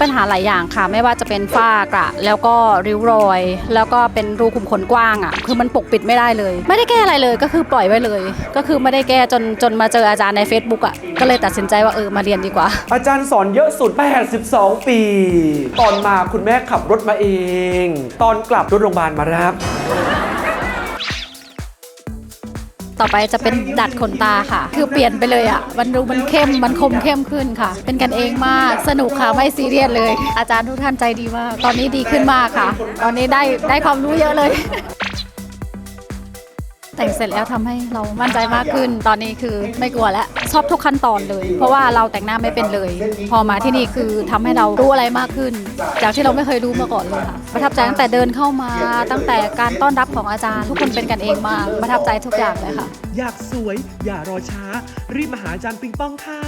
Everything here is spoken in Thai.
ปัญหาหลายอย่างค่ะ ไม่ว่าจะเป็นฝ้ากระแล้วก็ริ้วรอย แล้วก็เป็นรูขุมขนกว้างอะ คือมันปกปิดไม่ได้เลย ไม่ได้แก้อะไรเลยก็คือปล่อยไว้เลย ก็คือไม่ได้แก้จนจนมาเจออาจารย์ใน Facebook อะก็เลยตัดสินใจว่าเออมาเรียนดีกว่า อาจารย์สอนเยอะสุด82 ปี ตอนมาคุณแม่ขับรถมาเอง ตอนกลับรถโรงพยาบาลมารับ ต่อไปจะเป็นดัดขนตาค่ะ คือเปลี่ยนไปเลยอะมันดูมันเข้มมันคมเข้มขึ้นค่ะ เป็นกันเองมากสนุกค่ะไม่ซีเรียสเลย อาจารย์ทุกท่านใจดีมาก ตอนนี้ดีขึ้นมากค่ะ ตอนนี้ได้ได้ความรู้เยอะเลย แต่งเสร็จแล้วทำให้เรามั่นใจมากขึ้น ตอนนี้คือไม่กลัวแล้วชอบทุกขั้นตอนเลย เพราะว่าเราแต่งหน้าไม่เป็นเลย พอมาที่นี่คือทำให้เรารู้อะไรมากขึ้น จากที่เราไม่เคยรู้มาก่อนเลยค่ะประทับใจตั้งแต่เดินเข้ามา ตั้งแต่การต้อนรับของอาจารย์ ทุกคนเป็นกันเองมากประทับใจทุกอย่างเลยค่ะ อยากสวยอย่ารอช้า รีบมาหาอาจารย์ปิงปองค่ะ